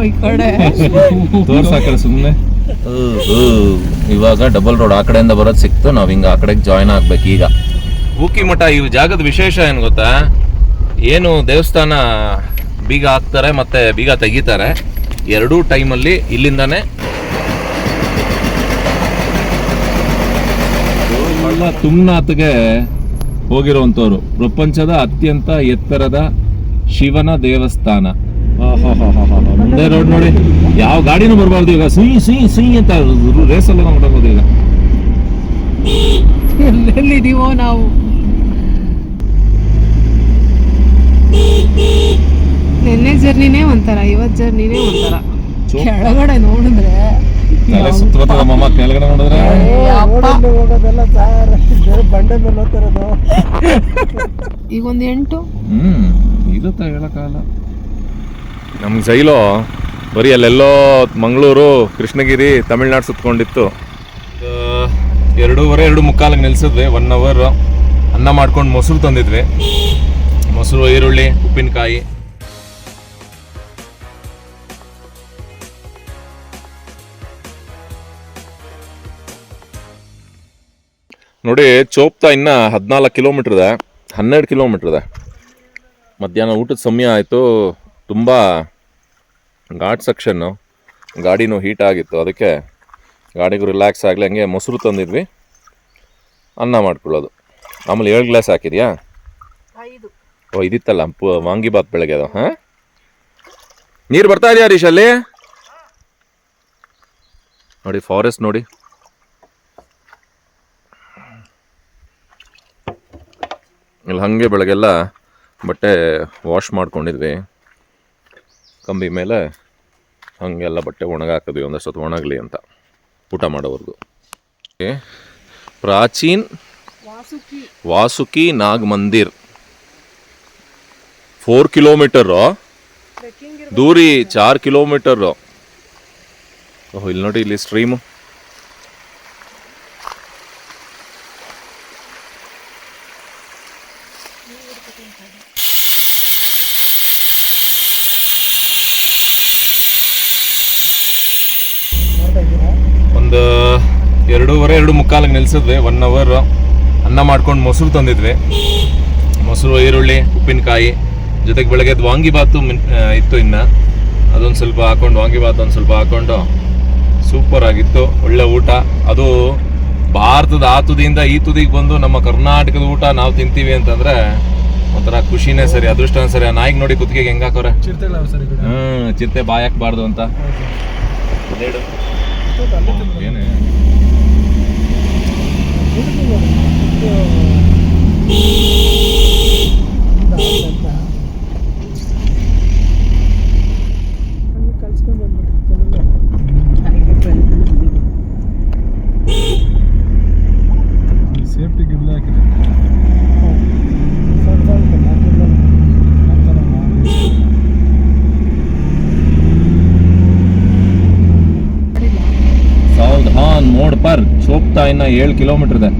ಈ ಕಡೆ ತೋರ್ಸಾಕಡೆ ಸುಮ್ಮನೆ ಇವಾಗ ಡಬಲ್ ರೋಡ್ ಆ ಕಡೆಯಿಂದ ಬರೋದು ಸಿಕ್ತು ನಾವ್ ಹಿಂಗ ಆ ಕಡೆಗೆ ಜಾಯ್ನ್ ಆಗ್ಬೇಕು ಈಗ ಬೂಕಿ ಮಠ ಈ ಜಾಗದ ವಿಶೇಷ ಏನ್ ಗೊತ್ತಾ? ಏನು ದೇವಸ್ಥಾನ ಬೀಗ ಹಾಕ್ತಾರೆ ಮತ್ತೆ ಬೀಗ ತೆಗಿತಾರೆ. ಎರಡೂ ಟೈಮಲ್ಲಿ ಇಲ್ಲಿಂದಾನೆ ತುಮ್ನಾಥ್ಗೆ ಹೋಗಿರುವಂತವ್ರು ಪ್ರಪಂಚದ ಅತ್ಯಂತ ಎತ್ತರದ ಶಿವನ ದೇವಸ್ಥಾನ. ಮುಂದೆ ರೋಡ್ ನೋಡಿ. ಯಾವ ಗಾಡಿನೂ ಬರಬಾರ್ದು ಈಗ. ಸುಯಿ ಸುಯಿ ಸುಯಿ ಅಂತ ರೇಸ್ ನಾವು ನೋಡಬಹುದು ಈಗ. ಎಲ್ಲಿದೀವೋ ನಾವು. ನಿನ್ನೆ ಜರ್ನಿನೇ ಒಂಥರ, ಇವತ್ ಜರ್ನಿನೇ ಒಂಥರ. ಕೆಳಗಡೆ ನೋಡಿದ್ರೆ ತಲೆ ಸುತ್ತ ಮಮ್ಮ ಕೆಳಗಡೆ ನೋಡಿದ್ರೆ. ಹೋಗೋದೆಲ್ಲ ಸಾರ್. ಬಂಡೆ ಮೇಲೆ ಹೋಗ್ತಿರೋದು. ಈಗ ಒಂದು ಎಂಟು? ಹ್ಮ್ ಇರುತ್ತ ಹೇಳಕ್ಕಾಗಲ್ಲ ನಮ್ ಜೈಲು ಬರೀ ಅಲ್ಲೆಲ್ಲೋ ಮಂಗಳೂರು ಕೃಷ್ಣಗಿರಿ ತಮಿಳ್ನಾಡು ಸುತ್ಕೊಂಡಿತ್ತು. ಎರಡೂವರೆ ಎರಡು ಮುಕ್ಕಾಲಿಗೆ ನಿಲ್ಸಿದ್ವಿ. ಒನ್ ಅವರ್ ಅನ್ನ ಮಾಡ್ಕೊಂಡು ಮೊಸರು ತಂದಿದ್ವಿ. ಮೊಸರು ಈರುಳ್ಳಿ ಉಪ್ಪಿನಕಾಯಿ. ನೋಡಿ ಚೋಪ್ತಾ ಇನ್ನ ಹದಿನಾಲ್ಕು ಕಿಲೋಮೀಟರ್ ಇದೆ. ಹನ್ನೆರಡು ಕಿಲೋಮೀಟರ್ ಇದೆ. ಮಧ್ಯಾಹ್ನ ಊಟದ ಸಮಯ ಆಯಿತು. ತುಂಬ ಘಾಟ್ ಸೆಕ್ಷನ್ನು ಗಾಡಿನೂ ಹೀಟ್ ಆಗಿತ್ತು. ಅದಕ್ಕೆ ಗಾಡಿಗೂ ರಿಲ್ಯಾಕ್ಸ್ ಆಗಲಿ ಹಂಗೆ ಮೊಸರು ತಂದಿದ್ವಿ. ಅನ್ನ ಮಾಡ್ಕೊಳ್ಳೋದು. ಆಮೇಲೆ ಏಳು ಗ್ಲಾಸ್ ಹಾಕಿದ್ಯಾ? ಓ ಇದಿತ್ತಲ್ಲ ಪ ವಾಂಗಿಬಾತ್ ಬೆಳಗ್ಗೆ ಅದು ಹಾಂ? ನೀರು ಬರ್ತಾ ಇದೆಯಾ ಹರೀಶ್ ಅಲ್ಲಿ? ನೋಡಿ ಫಾರೆಸ್ಟ್ ನೋಡಿ. ಇಲ್ಲಿ ಹಾಗೆ ಬೆಳಗ್ಗೆಲ್ಲ ಬಟ್ಟೆ ವಾಶ್ ಮಾಡ್ಕೊಂಡಿದ್ವಿ. ಕಂಬಿ ಮೇಲೆ ಹಾಗೆಲ್ಲ ಬಟ್ಟೆ ಒಣಗಾಕಿದ್ವಿ ಒಂದಷ್ಟು ಒಣಗಲಿ ಅಂತ ಊಟ ಮಾಡೋವರೆಗೂ. ಓಕೆ. ಪ್ರಾಚೀನ್ ವಾಸುಕಿ. ನಾಗ್ ಮಂದಿರ್ ಫೋರ್ ಕಿಲೋಮೀಟರು ದೂರಿ ಚಾರ್ ಕಿಲೋಮೀಟರು ಓಹ್ ಇಲ್ಲಿ ನೋಡಿ ಇಲ್ಲಿ ಸ್ಟ್ರೀಮು ಒಂದು ಎರಡೂವರೆ, ಎರಡು ಮುಕ್ಕಾಲಿಗೆ ನಿಲ್ಸಿದ್ವಿ ಒನ್ ಅವರ್ ಅನ್ನ ಮಾಡ್ಕೊಂಡು ಮೊಸರು ತಂದಿದ್ವಿ. ಮೊಸರು, ಈರುಳ್ಳಿ, ಉಪ್ಪಿನಕಾಯಿ, ಜೊತೆಗೆ ಬೆಳಗ್ಗೆ ವಾಂಗಿಬಾತು ಮಿನ್ ಇತ್ತು ಇನ್ನು. ಅದೊಂದು ಸ್ವಲ್ಪ ಹಾಕೊಂಡು ವಾಂಗಿಬಾತ್ ಒಂದು ಸ್ವಲ್ಪ ಹಾಕೊಂಡು ಸೂಪರ್ ಆಗಿತ್ತು, ಒಳ್ಳೆ ಊಟ. ಅದು ಭಾರತದ ಆ ತುದಿಯಿಂದ ಈ ತುದಿಗೆ ಬಂದು ನಮ್ಮ ಕರ್ನಾಟಕದ ಊಟ ನಾವು ತಿಂತೀವಿ ಅಂತಂದ್ರೆ ಒಂಥರ ಖುಷಿನೇ ಸರಿ ಅದೃಷ್ಟ ಸರಿ. ಆ ನಾಯಿಗೆ ನೋಡಿ ಕುತ್ತಿಗೆ ಹೆಂಗ್ ಹಾಕೋರೆ? ಸರಿ ಹ್ಮ್ ಚಿರತೆ ಬಾಯ್ ಹಾಕ್ಬಾರ್ದು ಅಂತ. ಏನೇ? ಇನ್ನು ಇನ್ನ ಏಳು ಕಿಲೋಮೀಟರ್ ಇದೆ.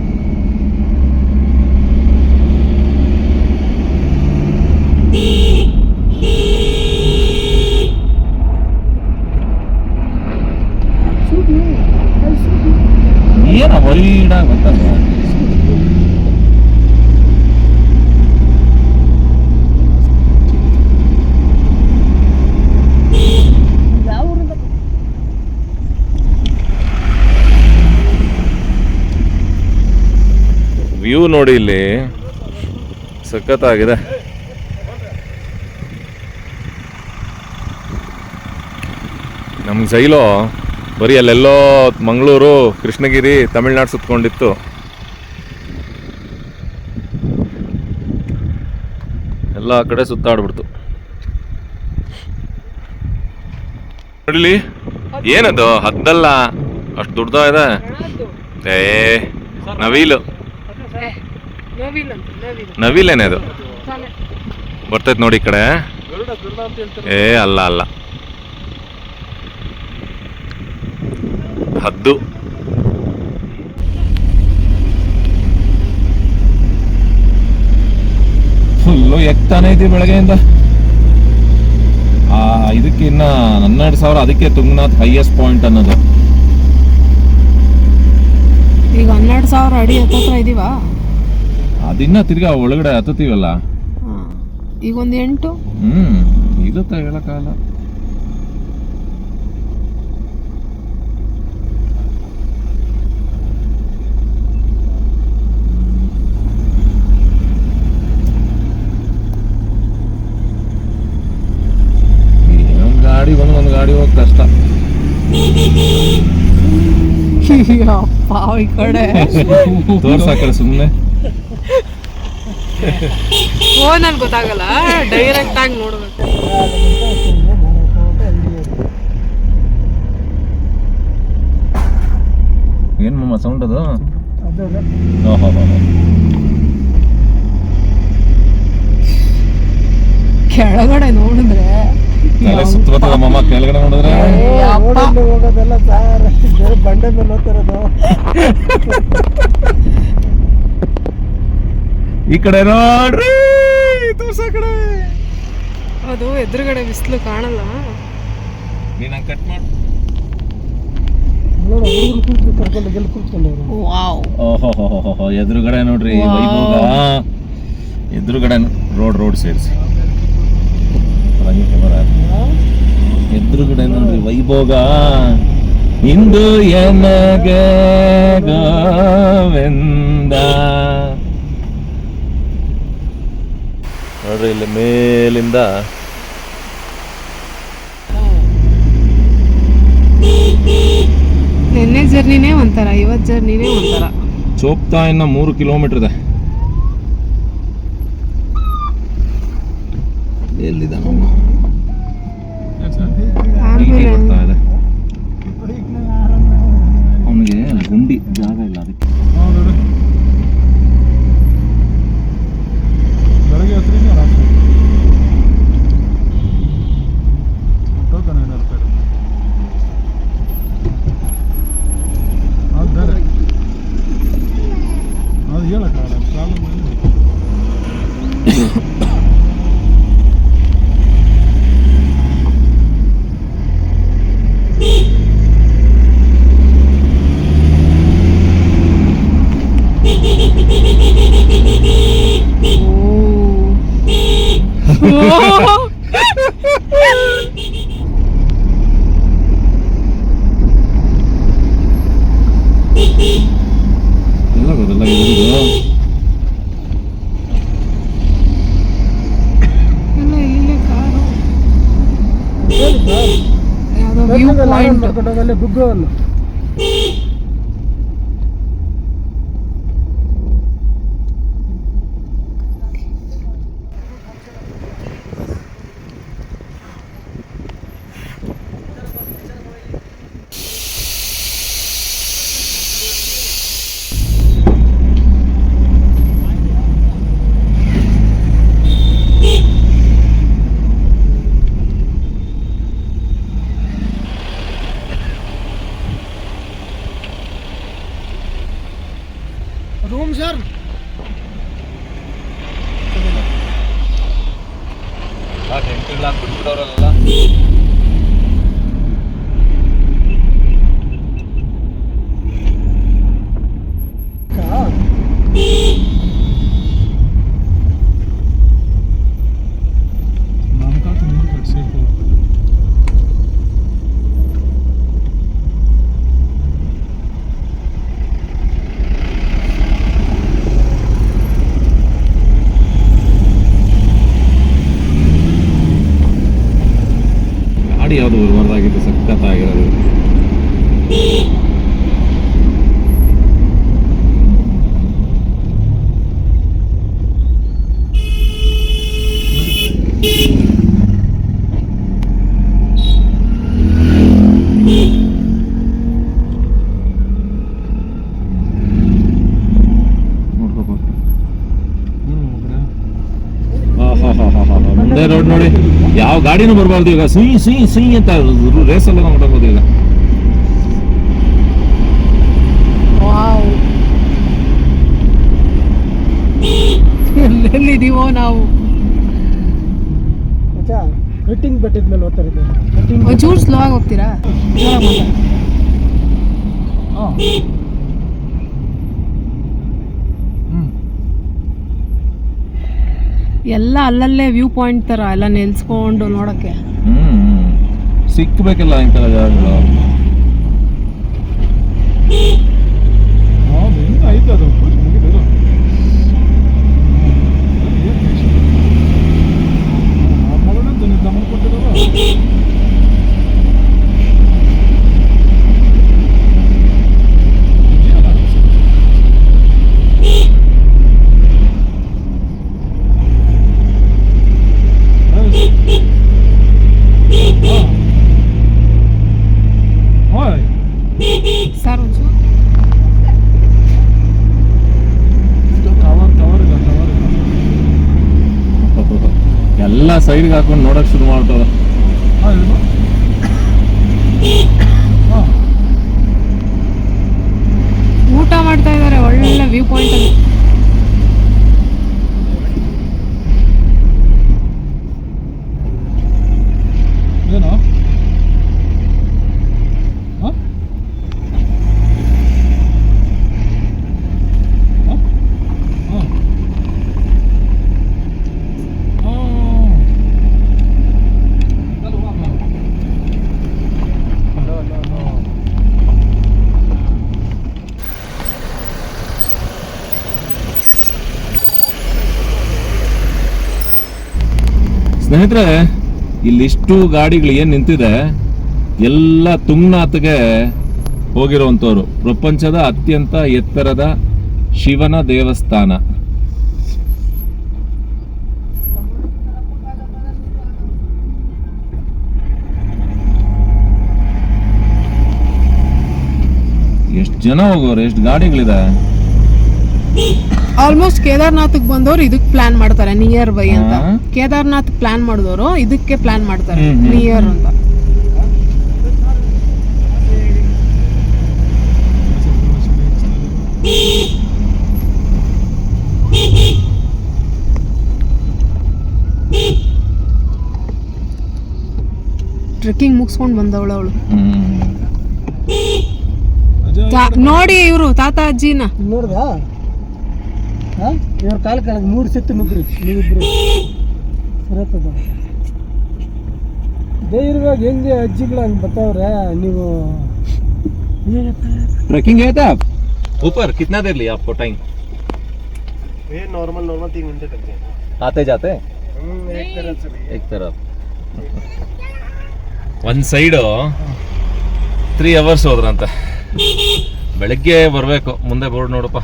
ವ್ಯೂ ನೋಡಿ ಇಲ್ಲಿ. ಸಖತ್ತಾಗಿದೆ. ನಮ್ಮ ಜೈಲು ಬರೀ ಅಲ್ಲೆಲ್ಲೋ ಮಂಗಳೂರು ಕೃಷ್ಣಗಿರಿ ತಮಿಳ್ನಾಡು ಸುತ್ತಕೊಂಡಿತ್ತು ಎಲ್ಲ ಕಡೆ ಸುತ್ತಾಡ್ಬಿಡ್ತು. ನೋಡಿಲಿ ಏನದು? ಹದ್ದಲ್ಲ ಅಷ್ಟು ದುಡ್ದ ಇದೆ? ಏ ನವಿಲು. ನವಿಲೇನೆ ಅದು? ಬರ್ತೈತೆ ನೋಡಿ ಈ ಕಡೆ. ಏ ಅಲ್ಲ ಅಲ್ಲ. ಹದ್ದು. ಫುಲ್ಲು ಎಕ್ತಾನೆ ಇದ್ದಿ ಬೆಳಗ್ಗೆಯಿಂದ. ಆ ಇದಕ್ಕಿನ್ನ ಹನ್ನೆರಡು ಸಾವಿರ ಅದಕ್ಕೆ ತುಂಗನಾಥ್ ಹೈಯೆಸ್ಟ್ ಪಾಯಿಂಟ್ ಅನ್ನೋದು. ಈಗ ಹನ್ನೆರಡು ಸಾವಿರ ಅಡಿ ಹತ್ತತ್ರ ಇದೀವಾ? ಅದಿನ್ನ ತಿರ್ಗಾ ಒಳಗಡೆ ಹತ್ತತೀವಲ್ಲ. ಈಗ ಒಂದು ಎಂಟು? ಹ್ಮ್ ಇರುತ್ತೆ ಹೇಳಕ್ಕಾಗಲ್ಲ. ಗಾಡಿ ಬಂದು ಒಂದು ಗಾಡಿ ಹೋಗ್ ಕಷ್ಟ. ಅಪ್ಪ ಈ ಕಡೆ ತೋರ್ಸಾಕಡೆ ಸುಮ್ಮನೆ ಫೋನಲ್ಲಿ ಗೊತ್ತಾಗಲ್ಲ ಡೈರೆಕ್ಟ್ ಆಗಿ ನೋಡ್ಬೇಕು. ಏನ್ ಮಮ್ಮ ಸೌಂಡ್ ಅದು. ಕೆಳಗಡೆ ನೋಡಿದ್ರೆ ತಲೆ ಸುತ್ತ ಬರ್ತದ ಮಾಮ ಕೆಳಗಡೆ ನೋಡಿದ್ರೆ. ರೋಡಲ್ಲಿ ಹೋಗೋದೆಲ್ಲ ಸಾರ್ ಬೇರೆ ಬಂಡೆ ಮೇಲೆ ಹೋಗ್ತಿರೋದು ಈ ಕಡೆ ನೋಡ್ರಿ ತೋರ್ಸ ಕಡೆ. ಅದು ಎದುರುಗಡೆ ಬಿಸಿಲು ಕಾಣಲ್ಲ. ನೀನ್ ಹಂಗ್ ಕಟ್ ಮಾಡು. ಓಹೋ ಎದುರುಗಡೆ ನೋಡ್ರಿ. ವೈಭೋಗ. ಎದುರುಗಡೆ ರೋಡ್ ರೋಡ್ ಸೇರಿಸಿ. ಎದುರುಗಡೆ ನೋಡ್ರಿ ವೈಭೋಗ. ಇಂದು ಎನಗೆ ಗೋವಿಂದ. ನೋಡ್ರಿ ಇಲ್ಲಿ ಮೇಲಿಂದ. ನಿನ್ನೆ ಜರ್ನಿನೇ ಒಂಥರ ಇವತ್ತು ಜರ್ನಿನೇ ಒಂಥರ. ಚೋಪ್ತಾ ಇನ್ನ ಮೂರು ಕಿಲೋಮೀಟರ್ ಇದೆ. ಎಲ್ಲಿದೆ ನಮ್ಮ ಹೀಗೆ ಬರ್ತಾ ಇದೆ. ಅವನಿಗೆ ಗುಂಡಿ ಜಾಗ ಇಲ್ಲ ಅದಕ್ಕೆ ಬೆಳಗ್ಗೆ ಹತ್ತರಿಂದ ರಾತ್ರಿ ಟೋಕನ್ ಏನು ರೂಪಾಯಿ ಅದು ಬೇರೆ ಅದು ಹೇಳಕ್ಕಾಗಲ್ಲ ಪ್ರಾಬ್ಲಮ್ ಎಲ್ಲ ಗೊತ್ತಿಲ್ಲ ಇದು ಎಲ್ಲ ಇಲ್ಲೇ ಕಾರು ಹೇಳಿ ಸರ್ ಯಾವುದೋ ವ್ಯೂ ಪಾಯಿಂಟ್ ಮಾಡ್ಕೊಂಡು ಹೋಗಲ್ಲೇ ಬುಗ್ಗು ಅಲ್ಲ ರೂಮ್ ಸರ್ ಬಿಟ್ಬಿಡೋರಲ್ಲ ನಮ್ಮ ಕಾಕ ಮುಂದೆ ಸೇಫ್ ಗಾಡಿ ಯಾವುದು ಬರ್ಬಾರ್ದಾಗಿತ್ತು ಸಖತ್ತಾಗಿರೋದು ನೋಡ್ಕೊಪ್ಪ ಮುಂದೆ ರೋಡ್ ನೋಡಿ ಯಾವ ಗಾಡಿನೂ ಬರಬಾರ್ದು ಈಗ. ಸುಯಿ ಸುಯಿ ಸುಯಿ ಅಂತ ರೇಸ್ ಎಲ್ಲ ನಾವು ಹೊರಟೋಗೋದು ಈಗ. ವಾವ್. ಎಲ್ಲೆಲ್ಲಿದೀವೋ ನಾವು. ಕಟ್ಟಿಂಗ್ ಬೆಟ್ಟದ ಮೇಲೆ ಓದ್ತಾ ಇದ್ದೆ ಕಟ್ಟಿಂಗ್ ಒಂಚೂರು ಸ್ಲೋ ಆಗಿ ಹೋಗ್ತೀರಾ? ಎಲ್ಲ ಅಲ್ಲಲ್ಲೇ ವ್ಯೂ ಪಾಯಿಂಟ್ ತರ ಎಲ್ಲ ನಿಲ್ಸ್ಕೊಂಡು ನೋಡಕ್ಕೆ. ಸಿಕ್ಕಬೇಕಲ್ಲ ಇಂಥ ಜಾಗಗಳು ಆಯ್ತು ಅದು ಸರ್ ಒಂಚೂರು ಟವರ್ ಟವರ್ ಇಲ್ಲ ಟವರ್ ಇಲ್ಲ ಎಲ್ಲ ಸೈಡ್ಗೆ ಹಾಕೊಂಡು ನೋಡಕ್ ಶುರು ಮಾಡ್ತಾವ ಹಾಂ ಇದು ಹಾಂ ಊಟ ಮಾಡ್ತಾ ಇದಾರೆ ಒಳ್ಳೆ ವ್ಯೂ ಪಾಯಿಂಟ್ ಅಲ್ಲಿ ಏನು ಹಾಂ ಹಾಂ ಹಾಂ ಸ್ನೇಹಿತರೆ ಇಲ್ಲಿಷ್ಟು ಗಾಡಿಗಳು ಏನ್ ನಿಂತಿದೆ, ಎಲ್ಲ ತುಂಗನಾಥ್ಗೆ ಹೋಗಿರುವಂತವ್ರು ಪ್ರಪಂಚದ ಅತ್ಯಂತ ಎತ್ತರದ ಶಿವನ ದೇವಸ್ಥಾನ. ಎಷ್ಟು ಜನ ಹೋಗೋರು, ಎಷ್ಟು ಗಾಡಿಗಳಿದೆ ಆಲ್ಮೋಸ್ಟ್ ಕೇದಾರ್ನಾಥ್ಗೆ ಬಂದವರು ಇದಕ್ಕೆ ಪ್ಲಾನ್ ಮಾಡ್ತಾರೆ ನಿಯರ್ ಬೈ ಅಂತ. ಕೇದಾರ್ನಾಥ್ ಪ್ಲಾನ್ ಮಾಡಿದವರು ಇದಕ್ಕೆ ಪ್ಲಾನ್ ಮಾಡ್ತಾರೆ ನಿಯರ್ ಅಂತ. ಟ್ರೆಕ್ಕಿಂಗ್ ಮುಗಿಸ್ಕೊಂಡು ಬಂದವಳು ಅವಳು. ನೋಡಿ ಇವರು ತಾತ ಅಜ್ಜಿನ ನೋಡ್ದಾ? ಹಾಂ ಇವ್ರ ಕಾಲ ಕೆಳಗೆ ಮೂರು ಸೆತ್ತು ನುಗ್ರಿ ನೀವಿಬ್ರು ಸರತ್ತದ ಧೈರ್ಯವಾಗಿ ಹೆಂಗೆ ಅಜ್ಜಿಗಳು ಹಂಗೆ ಬರ್ತಾವ್ರೆ ನೀವು ट्रैकिंग गए थे आप ऊपर कितना देर लिया आपको टाइम ये नॉर्मल नॉर्मल तीन घंटे लगते हैं आते जाते एक तरह से एक तरफ ಒಂದು ಸೈಡು ತ್ರೀ ಅವರ್ಸ್ ಹೋದ್ರಂತ ಬೆಳಗ್ಗೆ ಬರಬೇಕು ಮುಂದೆ ಬೋರ್ಡ್ ನೋಡಪ್ಪ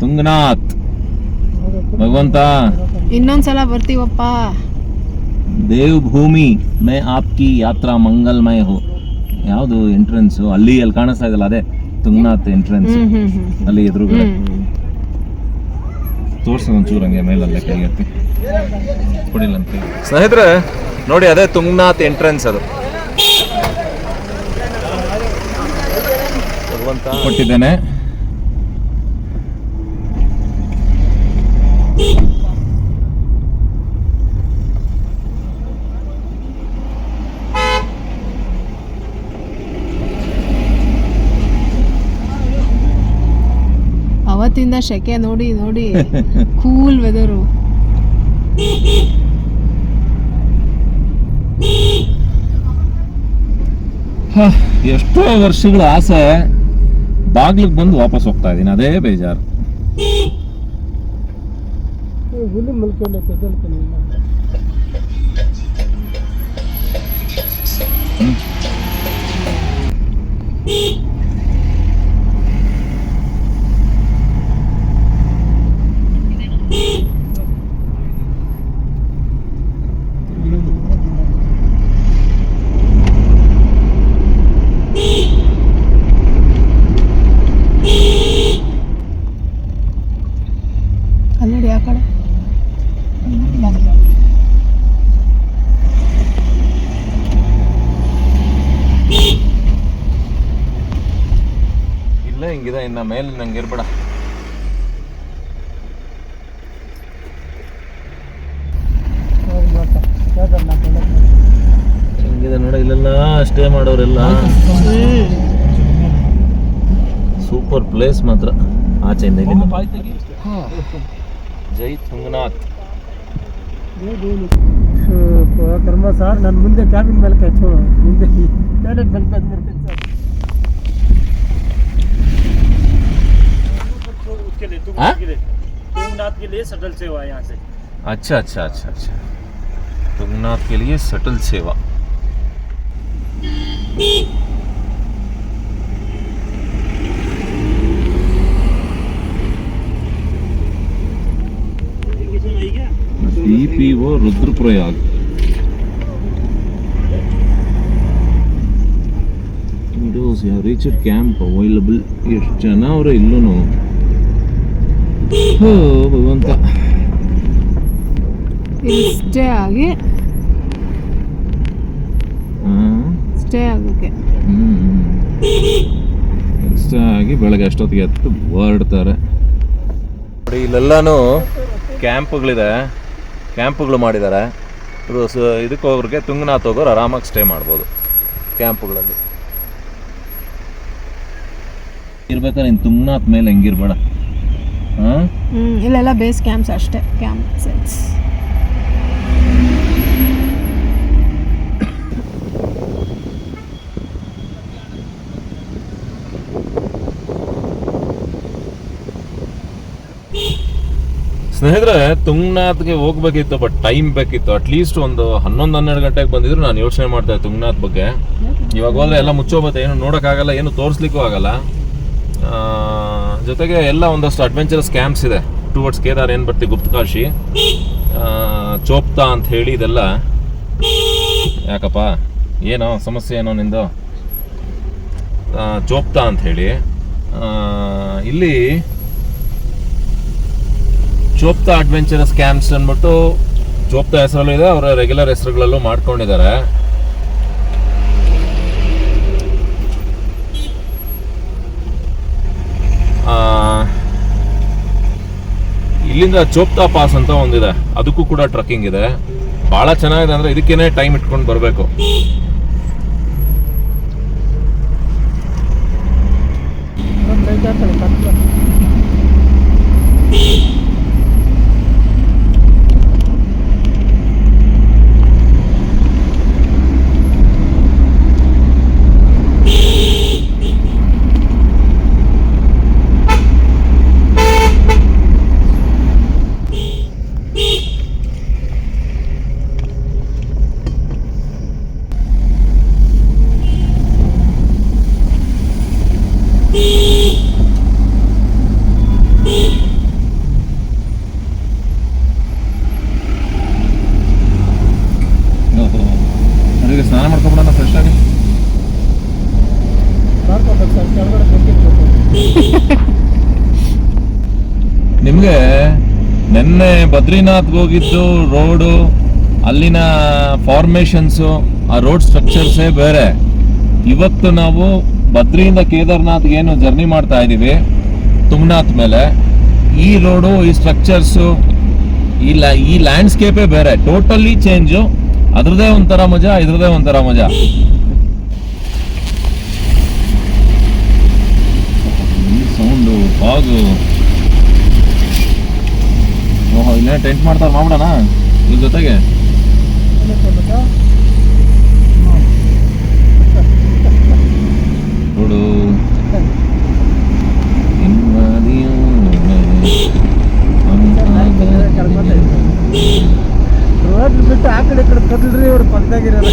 ತುಂಗನಾಥ್. ಭಗವಂತ. ಇನ್ನೊಂದ್ಸಲ ಬರ್ತೀವಪ್ಪ. ದೇವಭೂಮಿ ಮೇ ಆಪ್ಕಿ ಯಾತ್ರಾ ಮಂಗಲ್ಮಯ ಹೋ. ಯಾವುದು ಎಂಟ್ರೆನ್ಸ್ ಅಲ್ಲಿ ಅಲ್ಲಿ ಕಾಣಿಸ್ತಾ ಇದಲ್ಲ ಅದೇ ತುಂಗನಾಥ್ ಎಂಟ್ರೆನ್ಸ್ ಅಲ್ಲಿ ಎದುರುಗಡೆ. ತೋರ್ಸ ಒಂಚೂರು ಹಂಗೆ ಮೇಲಲ್ಲೇ ಕೈ ಎತ್ತಿ. ಕೊಡಿಲ್ಲ ಅಂತ ಸ್ನೇಹಿತರೆ ನೋಡಿ ಅದೇ ತುಂಗನಾಥ್ ಎಂಟ್ರೆನ್ಸ್ ಅದು. ಕೊಟ್ಟಿದ್ದೇನೆ. ಅವತ್ತಿಂದ ಶೆಕೆ ನೋಡಿ ನೋಡಿ. ಕೂಲ್ ವೆದರು ಹ, ಎಷ್ಟೋ ವರ್ಷಗಳ ಆಸೆ. ಬಾಗ್ಲಿಗೆ ಬಂದು ವಾಪಸ್ ಹೋಗ್ತಾ ಇದೀನಿ ಅದೇ ಬೇಜಾರು. ಹ್ಮ್. ಇನ್ನು ಮೇಲೆ ನಂಗೆ ಇರ್ಬೇಡ. ಹೆಂಗಿದೆ ನೋಡ ಇಲ್ಲೆಲ್ಲ ಸ್ಟೇ ಮಾಡೋರೆಲ್ಲ. ಸೂಪರ್ ಪ್ಲೇಸ್ ಮಾತ್ರ. ಆಚೆಯಿಂದ ಇಲ್ಲಿ ಜೈ ತುಂಗನಾಥ್. ಕರ್ಮ ಸಾರ್ ನನ್ನ ಮುಂದೆ ಕ್ಯಾಬಿನ್ ಮೇಲೆ ಕಚ್ಚು ಮುಂದೆ ಮೇಲೆ ಬಂದ್ಬಿಡ್ತೀನಿ. ಸರ್ उसके लिए हाँ? तुंगनाथ के लिए तुंगनाथ के लिए शटल सेवा है यहाँ से अच्छा अच्छा अच्छा अच्छा तुंगनाथ के लिए सटल सेवा ಡಿಪಿಒ ರುದ್ರಪ್ರಯಾಗ್ ವಿಡೋಸ್ ಯಾವ ರೀಚರ್ ಕ್ಯಾಂಪ್ ಅವೈಲಬಲ್ ಎಷ್ಟು ಜನ ಅವರೇ ಇಲ್ಲೂ ಹೋ ಭಗವಂತ ಸ್ಟೇ ಆಗಿ. ಸ್ಟೇ ಆಗೋಕೆ. ಆಗಿ ಬೆಳಗ್ಗೆ ಅಷ್ಟೊತ್ತಿಗೆ ಎತ್ತು ಹೊರಡ್ತಾರೆ. ನೋಡಿ ಇಲ್ಲೆಲ್ಲಾನು ಕ್ಯಾಂಪ್ಗಳಿದೆ. ಕ್ಯಾಂಪ್ಗಳು ಮಾಡಿದ್ದಾರೆ. ಇದಕ್ಕೆ ಹೋಗೋರಿಗೆ ತುಂಗನಾಥ್ ಹೋಗೋರು ಆರಾಮಾಗಿ ಸ್ಟೇ ಮಾಡ್ಬೋದು ಕ್ಯಾಂಪ್ಗಳಲ್ಲಿ. ಇರ್ಬೇಕಾದ್ರೆ ನೀನು ತುಂಗನಾಥ್ ಮೇಲೆ ಹೆಂಗಿರ್ಬೇಡ. ಇಲ್ಲೆಲ್ಲ ಬೇಸ್ ಕ್ಯಾಂಪ್ಸ್ ಅಷ್ಟೇ, ಕ್ಯಾಂಪ್ ಸ್ನೇಹಿತರೆ ತುಂಗನಾಥ್ಗೆ ಹೋಗ್ಬೇಕಿತ್ತು ಬಟ್ ಟೈಮ್ ಬೇಕಿತ್ತು. ಅಟ್ಲೀಸ್ಟ್ ಒಂದು ಹನ್ನೊಂದು, ಹನ್ನೆರಡು ಗಂಟೆಗೆ ಬಂದಿದ್ರು, ನಾನು ಯೋಚನೆ ಮಾಡ್ತಾ ಇದ್ದೆ ತುಂಗನಾಥ್ ಬಗ್ಗೆ. ಇವಾಗ ಹೋದ್ರೆ ಎಲ್ಲ ಮುಚ್ಚೋಗುತ್ತೆ, ಏನು ನೋಡೋಕ್ಕಾಗಲ್ಲ, ಏನು ತೋರಿಸ್ಲಿಕ್ಕೂ ಆಗಲ್ಲ. ಜೊತೆಗೆ ಎಲ್ಲ ಒಂದಷ್ಟು ಅಡ್ವೆಂಚರಸ್ ಕ್ಯಾಂಪ್ಸ್ ಇದೆ. ಟುವರ್ಡ್ಸ್ ಕೇದಾರ್ ಏನು ಬರ್ತೀವಿ ಗುಪ್ತಕಾಶಿ ಚೋಪ್ತಾ ಅಂತ ಹೇಳಿ ಇದೆಲ್ಲ. ಯಾಕಪ್ಪ? ಏನೋ ಸಮಸ್ಯೆ ಏನೋ ನಿಂದು? ಚೋಪ್ತಾ ಅಂತ ಹೇಳಿ. ಇಲ್ಲಿ ಚೋಪ್ತಾ ಅಡ್ವೆಂಚರಸ್ ಕ್ಯಾಂಪ್ಸ್ ಅಂದ್ಬಿಟ್ಟು ಚೋಪ್ತಾ ಹೆಸರಲ್ಲೂ ಇದೆ, ಅವರ ರೆಗ್ಯುಲರ್ ಹೆಸರುಗಳಲ್ಲೂ ಮಾಡ್ಕೊಂಡಿದ್ದಾರೆ ಆ, ಇಲ್ಲಿಂದ ಚೋಪ್ತಾ ಪಾಸ್ ಅಂತ ಒಂದಿದೆ. ಅದಕ್ಕೂ ಕೂಡ ಟ್ರಕ್ಕಿಂಗ್ ಇದೆ. ಬಹಳ ಚೆನ್ನಾಗಿದೆ ಅಂದ್ರೆ ಇದಕ್ಕೇನೆ ಟೈಮ್ ಇಟ್ಕೊಂಡು ಬರಬೇಕು ಒಂದು ಲೈಟ್ ಹಾಕ್ತಾರೆ ಕತ್ಲ ಅದಕ್ಕೆ ಸ್ನಾನ ಮಾಡ್ಕೊಂಬಿಡೋಣ ಫ್ರೆಶ್ ಆಗಿ ಮಾಡ್ಕೋಬೇಕು ಸರ್ ಕೆಳಗಡೆ ಬಂದಿರ್ಬೇಕು ನಿಮಗೆ ನಿನ್ನೆ ಬದ್ರಿನಾಥ್ಗೆ ಹೋಗಿದ್ದು, ರೋಡು, ಅಲ್ಲಿನ ಫಾರ್ಮೇಷನ್ಸು ಆ ರೋಡ್ ಸ್ಟ್ರಕ್ಚರ್ಸೇ ಬೇರೆ. ಇವತ್ತು ನಾವು ಬದ್ರಿಯಿಂದ ಕೇದಾರ್ನಾಥ್ಗೆ ಏನು ಜರ್ನಿ ಮಾಡ್ತಾ ಇದ್ದೀವಿ ತುಂಗನಾಥ್ ಮೇಲೆ. ಈ ರೋಡು ಈ ಸ್ಟ್ರಕ್ಚರ್ಸು ಈ ಲ್ಯಾ ಈ ಲ್ಯಾಂಡ್ಸ್ಕೇಪೇ ಬೇರೆ. ಟೋಟಲಿ ಚೇಂಜು ಅದ್ರದ್ದೇ ಒಂಥರ ಮಜಾ ಇದ್ರದ್ದೇ ಒಂಥರ ಮಜಾ. ಸೌಂಡು ಫಾಗು ಇಲ್ಲೇ ಟೆಂಟ್ ಮಾಡ್ತಾರೆ ಮಾಡ್ಬಿಡೋಣ ಇದ್ರ ಜೊತೆಗೆ? ನೋಡು. ರೋಡ್ ಬಿಟ್ಟು ಆ ಕಡೆ ಕಡೆ ಕದಲ್ರಿ ಇವ್ರು ಪಕ್ಕದಾಗಿರಲ್ಲ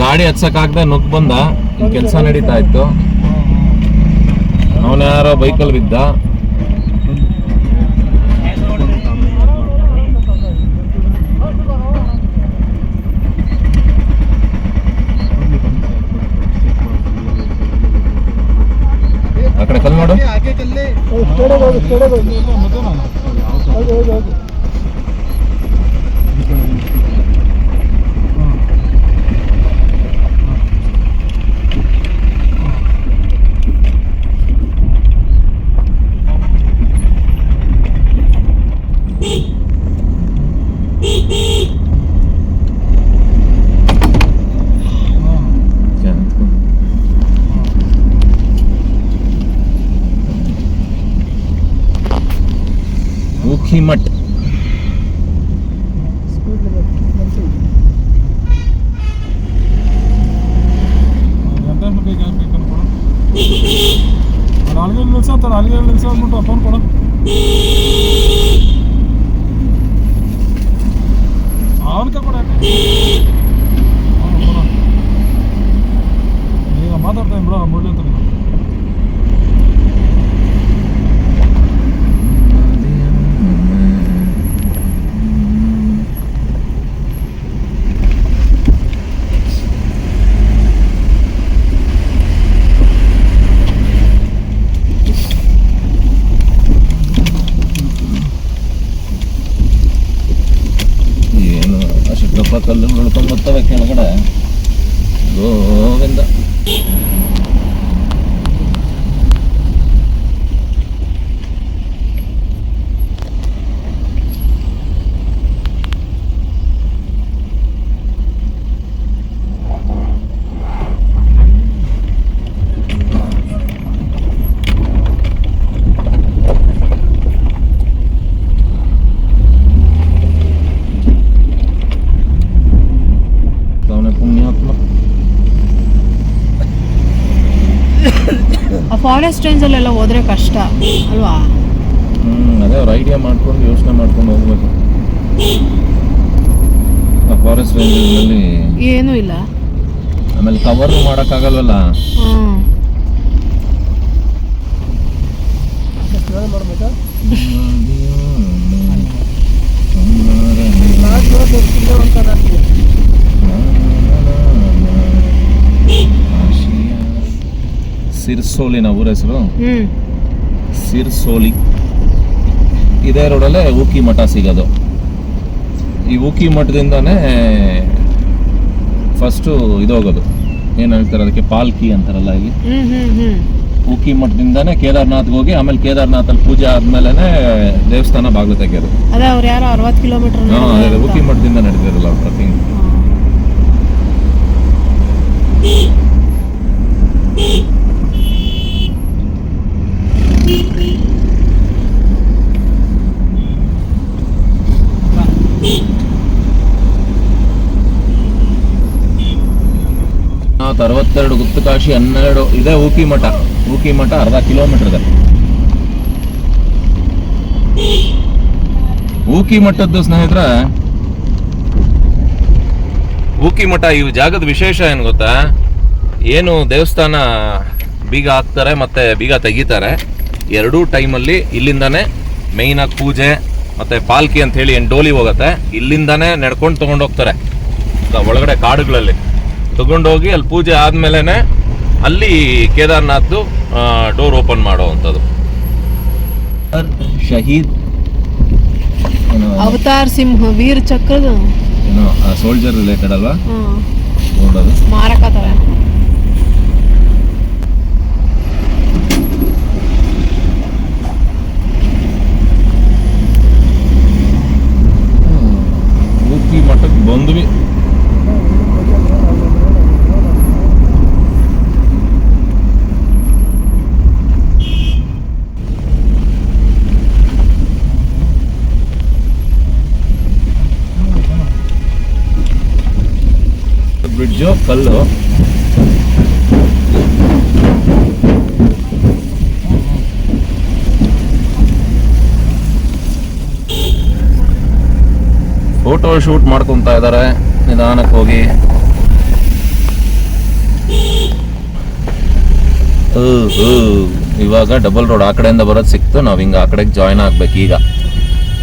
ಗಾಡಿ ಹತ್ಸಕ್ಕಾಗ್ದೆ ನುಗ್ ಬಂದ ಕೆಲಸ ನಡೀತಾ ಇತ್ತು. ಅವನ ಯಾರೋ ಬೈಕಲ್ಲಿ ಬಿದ್ದ. ಆ ಕಡೆ ಕಲ್ ಮಾಡು. నాలుగేళ్ళు నుంచి అతను నాలుగేళ్ళ నుంచి అనుకుంటా ఫోన్ కూడా ಆ ಫಾರೆಸ್ಟ್ ರೇಂಜಲ್ಲೆಲ್ಲ ಹೋದ್ರೆ ಕಷ್ಟ ಅಲ್ವಾ? ಹ್ಮ್ ಅದೇ ಅವ್ರ ಐಡಿಯಾ ಮಾಡ್ಕೊಂಡು ಯೋಚನೆ ಮಾಡ್ಕೊಂಡು ಹೋಗ್ಬೇಕು. ಫಾರೆಸ್ಟ್ ರೇಂಜಲ್ಲಿ ಏನೂ ಇಲ್ಲ. ಆಮೇಲೆ ಕವರ್ ಮಾಡೋಕ್ಕಾಗಲ್ವಲ್ಲ ಹ್ಮ್. ಮಾಡ್ಬೇಕಾ ನಾಲ್ಕು ದಿವಸ ಇಲ್ಲೇ ಅಂತ ರಾತ್ರಿ ಸಿರ್ಸೋಲಿನ ಊರ ಹೆಸರು? ಸಿರ್ಸೋಲಿ. ಇದೇ ರೋಡಲ್ಲೇ ಊಕಿ ಮಠ ಸಿಗೋದು. ಈ ಊಕಿ ಮಠದಿಂದಾನೇ ಫಸ್ಟು ಇದೋಗೋದು ಏನು ಹೇಳ್ತಾರೆ ಅದಕ್ಕೆ? ಪಾಲ್ಕಿ ಅಂತಾರಲ್ಲ ಇಲ್ಲಿ? ಊಕಿ ಮಠದಿಂದಾನೇ ಕೇದಾರ್ನಾಥ್ಗೆ ಹೋಗಿ ಆಮೇಲೆ ಕೇದಾರ್ನಾಥಲ್ಲಿ ಪೂಜೆ ಆದ್ಮೇಲೆ ದೇವಸ್ಥಾನ ಬಾಗಿಲು ತೆಗೆಯೋದು. ಅದೇ ಅವ್ರು ಯಾರೋ ಅರವತ್ತು ಕಿಲೋಮೀಟರ್ ಊಕಿ ಮಠದಿಂದ ನಡೆದಿರಲ್ಲ ಟ್ರಕ್ಕಿಂಗ್ ನಾಲ್ಕು ಅರವತ್ತೆರಡು ಗುಪ್ತಕಾಶಿ ಹನ್ನೆರಡು. ಇದೆ ಊಕಿ ಮಠ. ಊಕಿ ಮಠ ಅರ್ಧ ಕಿಲೋಮೀಟರ್ ಇದೆ. ಊಕಿ ಮಠದ್ದು ಸ್ನೇಹಿತರೆ, ಊಕಿ ಮಠ ಈ ಜಾಗದ ವಿಶೇಷ ಏನು ಗೊತ್ತಾ? ಏನು ದೇವಸ್ಥಾನ ಬೀಗ ಹಾಕ್ತಾರೆ ಮತ್ತೆ ಬೀಗ ತೆಗಿತಾರೆ. ಎರಡೂ ಟೈಮಲ್ಲಿ ಇಲ್ಲಿಂದಾನೆ ಮೇಯ್ನಾಗಿ ಪೂಜೆ ಮತ್ತೆ ಪಾಲ್ಕಿ ಅಂತ ಹೇಳಿ ಏನು ಡೋಲಿ ಹೋಗುತ್ತೆ, ಇಲ್ಲಿಂದಾನೆ ನಡ್ಕೊಂಡು ತೊಗೊಂಡೋಗ್ತಾರೆ ಒಳಗಡೆ ಕಾಡುಗಳಲ್ಲಿ. ತಗೊಂಡೋಗಿ ಅಲ್ಲಿ ಪೂಜೆ ಆದ್ಮೇಲೆನೆ ಅಲ್ಲಿ ಕೇದಾರ್ನಾಥ್ದು ಡೋರ್ ಓಪನ್ ಮಾಡುವಂಥದ್ದು. ಶಹೀದ್ ಅವತಾರ್ ಸಿಂಹ ವೀರ್ ಚಕ್ರದ ಏನೋ ಸೋಲ್ಜರ್ ರಿಲೇಟೆಡ್ ಅಲ್ವಾ? ನೋಡೋದು. ಸ್ಮಾರಕ ತರ. ಫೋಟೋ ಶೂಟ್ ಮಾಡ್ಕೊತಾ ಇದ್ದಾರೆ ನಿಧಾನಕ್ಕೆ ಹೋಗಿ. ಇವಾಗ ಡಬಲ್ ರೋಡ್ ಆ ಕಡೆಯಿಂದ ಬರೋದು ಸಿಕ್ತು. ನಾವು ಹಿಂಗೆ ಆ ಕಡೆಗೆ ಜಾಯ್ನ್ ಆಗ್ಬೇಕು ಈಗ.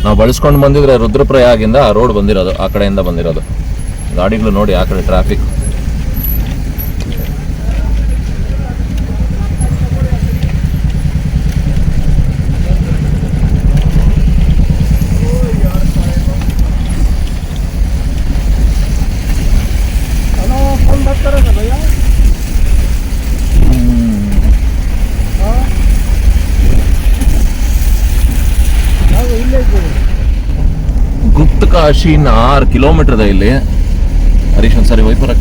ನಾವು ಬಳಸ್ಕೊಂಡು ಬಂದಿದ್ರೆ ರುದ್ರಪ್ರಯಾಗಿಂದ ಆ ರೋಡ್ ಬಂದಿರೋದು, ಆ ಕಡೆಯಿಂದ ಬಂದಿರೋದು. ಗಾಡಿಗಳು ನೋಡಿ ಆ ಕಡೆ ಟ್ರಾಫಿಕ್ ಕಾಶಿ ಆರು ಕಿಲೋಮೀಟರ್ ಇದೆ ಇಲ್ಲಿ. ಹರೀಶ್ ಒಂದ್ಸರಿ ವೈಪರ್